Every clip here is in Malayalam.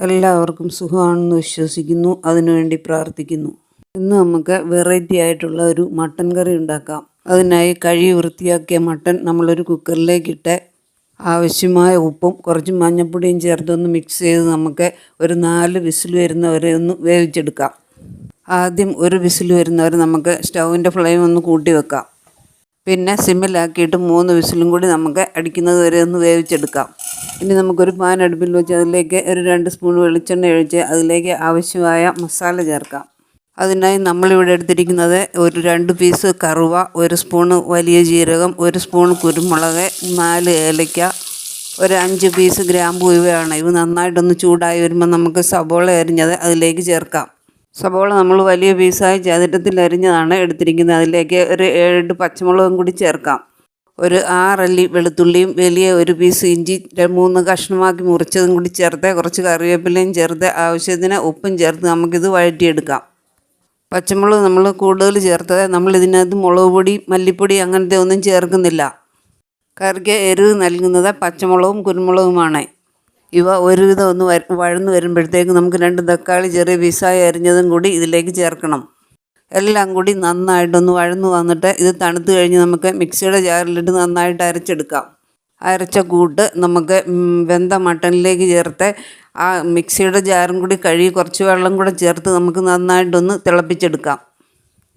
എല്ലാവർക്കും സുഖമാണെന്ന് വിശ്വസിക്കുന്നു. അതിനുവേണ്ടി പ്രാർത്ഥിക്കുന്നു. ഇന്ന് നമുക്ക് വെറൈറ്റി ആയിട്ടുള്ള ഒരു മട്ടൻ കറി ഉണ്ടാക്കാം. അതിനായി കഴുകി വൃത്തിയാക്കിയ മട്ടൻ നമ്മളൊരു കുക്കറിലേക്കിട്ട് ആവശ്യമായ ഉപ്പും കുറച്ച് മഞ്ഞൾപ്പൊടിയും ചേർത്തൊന്ന് മിക്സ് ചെയ്ത് നമുക്ക് ഒരു നാല് വിസിൽ വരുന്നവരെ ഒന്ന് വേവിച്ചെടുക്കാം. ആദ്യം ഒരു വിസിൽ വരുന്നവരെ നമുക്ക് സ്റ്റൗവിന്റെ ഫ്ലെയിം ഒന്ന് കൂട്ടി വെക്കാം. പിന്നെ സിമ്മിലാക്കിയിട്ട് മൂന്ന് വിസിലും കൂടി നമുക്ക് അടിക്കുന്നത് വരെ ഒന്ന് വേവിച്ചെടുക്കാം. ഇനി നമുക്കൊരു പാൻ അടുപ്പിൽ വെച്ച് അതിലേക്ക് ഒരു രണ്ട് സ്പൂൺ വെളിച്ചെണ്ണ ഒഴിച്ച് അതിലേക്ക് ആവശ്യമായ മസാല ചേർക്കാം. അതിനായി നമ്മളിവിടെ എടുത്തിരിക്കുന്നത് ഒരു രണ്ട് പീസ് കറുവ ഒരു സ്പൂണ് വലിയ ജീരകം ഒരു സ്പൂൺ കുരുമുളക് നാല് ഏലയ്ക്ക ഒരു അഞ്ച് പീസ് ഗ്രാമ്പൂ ഇവയാണ്. ഇവ നന്നായിട്ടൊന്ന് ചൂടായി വരുമ്പോൾ നമുക്ക് സബോള എരിഞ്ഞത് അതിലേക്ക് ചേർക്കാം. സബോള നമ്മൾ വലിയ പീസായി ചതുരത്തിൽ അരിഞ്ഞതാണ് എടുത്തിരിക്കുന്നത്. അതിലേക്ക് ഒരു ഏഴ് പച്ചമുളകും കൂടി ചേർക്കാം. ഒരു ആറല്ലി വെളുത്തുള്ളിയും വലിയ ഒരു പീസ് ഇഞ്ചി മൂന്ന് കഷ്ണമാക്കി മുറിച്ചതും കൂടി ചേർത്ത് കുറച്ച് കറിവേപ്പിലയും ചേർത്ത് ആവശ്യത്തിന് ഉപ്പും ചേർത്ത് നമുക്കിത് വഴറ്റിയെടുക്കാം. പച്ചമുളക് നമ്മൾ കൂടുതൽ ചേർത്തത് നമ്മൾ ഇതിനകത്ത് മുളക് പൊടി മല്ലിപ്പൊടി അങ്ങനത്തെ ഒന്നും ചേർക്കുന്നില്ല. കറിക്ക് എരിവ് നൽകുന്നത് പച്ചമുളകും കുരുമുളകുമാണ്. ഇവ ഒരുവിധം ഒന്ന് വഴന്നു വരുമ്പോഴത്തേക്ക് നമുക്ക് രണ്ട് തക്കാളി ചെറിയ പീസായി അരിഞ്ഞതും കൂടി ഇതിലേക്ക് ചേർക്കണം. എല്ലാം കൂടി നന്നായിട്ടൊന്ന് വഴന്നു വന്നിട്ട് ഇത് തണുത്ത് കഴിഞ്ഞ് നമുക്ക് മിക്സിയുടെ ജാറിലിട്ട് നന്നായിട്ട് അരച്ചെടുക്കാം. അരച്ച കൂട്ട് നമുക്ക് വെന്ത മട്ടനിലേക്ക് ചേർത്ത് ആ മിക്സിയുടെ ജാറും കൂടി കഴുകി കുറച്ച് വെള്ളം കൂടെ ചേർത്ത് നമുക്ക് നന്നായിട്ടൊന്ന് തിളപ്പിച്ചെടുക്കാം.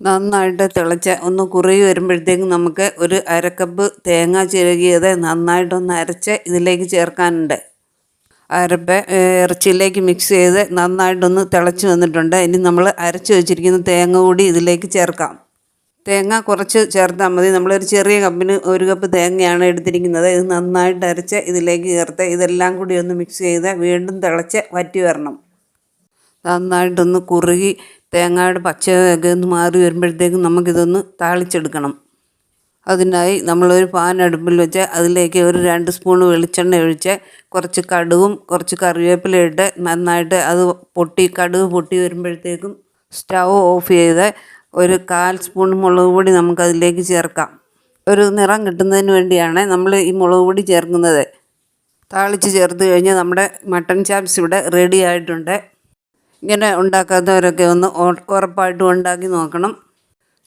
നന്നായിട്ട് തിളച്ച് ഒന്ന് കുറുകി വരുമ്പോഴത്തേക്കും നമുക്ക് ഒരു അരക്കപ്പ് തേങ്ങ ചിരകിയത് നന്നായിട്ടൊന്ന് അരച്ച് ഇതിലേക്ക് ചേർക്കാനുണ്ട്. അരപ്പ് ഇറച്ചിയിലേക്ക് മിക്സ് ചെയ്ത് നന്നായിട്ടൊന്ന് തിളച്ച് വന്നിട്ടുണ്ട്. ഇനി നമ്മൾ അരച്ച് വെച്ചിരിക്കുന്ന തേങ്ങ കൂടി ഇതിലേക്ക് ചേർക്കാം. തേങ്ങ കുറച്ച് ചേർത്താൽ മതി. നമ്മളൊരു ചെറിയ കപ്പിന് ഒരു കപ്പ് തേങ്ങയാണ് എടുത്തിരിക്കുന്നത്. ഇത് നന്നായിട്ട് അരച്ച് ഇതിലേക്ക് ചേർത്ത് ഇതെല്ലാം കൂടി ഒന്ന് മിക്സ് ചെയ്ത് വീണ്ടും തിളച്ച് വറ്റി വരണം. നന്നായിട്ടൊന്ന് കുറുകി തേങ്ങയുടെ പച്ചയൊക്കെ ഒന്ന് മാറി വരുമ്പോഴത്തേക്കും നമുക്കിതൊന്ന് താളിച്ചെടുക്കണം. അതിനായി നമ്മളൊരു പാൻ അടുപ്പിൽ വെച്ച് അതിലേക്ക് ഒരു രണ്ട് സ്പൂൺ വെളിച്ചെണ്ണ ഒഴിച്ച് കുറച്ച് കടുകും കുറച്ച് കറിവേപ്പില ഇട്ട് നന്നായിട്ട് അത് പൊട്ടി കടുക് പൊട്ടി വരുമ്പോഴത്തേക്കും സ്റ്റവ് ഓഫ് ചെയ്ത് ഒരു കാൽ സ്പൂൺ മുളക് പൊടി നമുക്കതിലേക്ക് ചേർക്കാം. ഒരു നിറം കിട്ടുന്നതിന് വേണ്ടിയാണ് നമ്മൾ ഈ മുളക് പൊടി ചേർക്കുന്നത്. താളിച്ച് ചേർത്ത് കഴിഞ്ഞാൽ നമ്മുടെ മട്ടൺ ചാപ്സ് ഇവിടെ റെഡി ആയിട്ടുണ്ട്. ഇങ്ങനെ ഉണ്ടാക്കാത്തവരൊക്കെ ഒന്ന് ഉറ- ഉറപ്പായിട്ടും ഉണ്ടാക്കി നോക്കണം.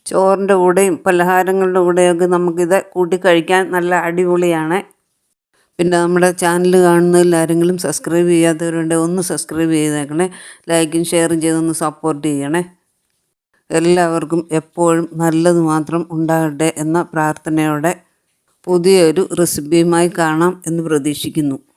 ചോറിന്റെ കൂടെയും പലഹാരങ്ങളുടെ കൂടെയൊക്കെ നമുക്കിത് കൂട്ടി കഴിക്കാൻ നല്ല അടിപൊളിയാണ്. പിന്നെ നമ്മുടെ ചാനൽ കാണുന്നതിൽ ആരെങ്കിലും സബ്സ്ക്രൈബ് ചെയ്യാത്തവരുണ്ടെങ്കിൽ ഒന്ന് സബ്സ്ക്രൈബ് ചെയ്തേക്കണേ. ലൈക്കും ഷെയറും ചെയ്തൊന്ന് സപ്പോർട്ട് ചെയ്യണേ. എല്ലാവർക്കും എപ്പോഴും നല്ലത് മാത്രം ഉണ്ടാകട്ടെ എന്ന പ്രാർത്ഥനയോടെ പുതിയൊരു റെസിപ്പിയുമായി കാണാം എന്ന് പ്രതീക്ഷിക്കുന്നു.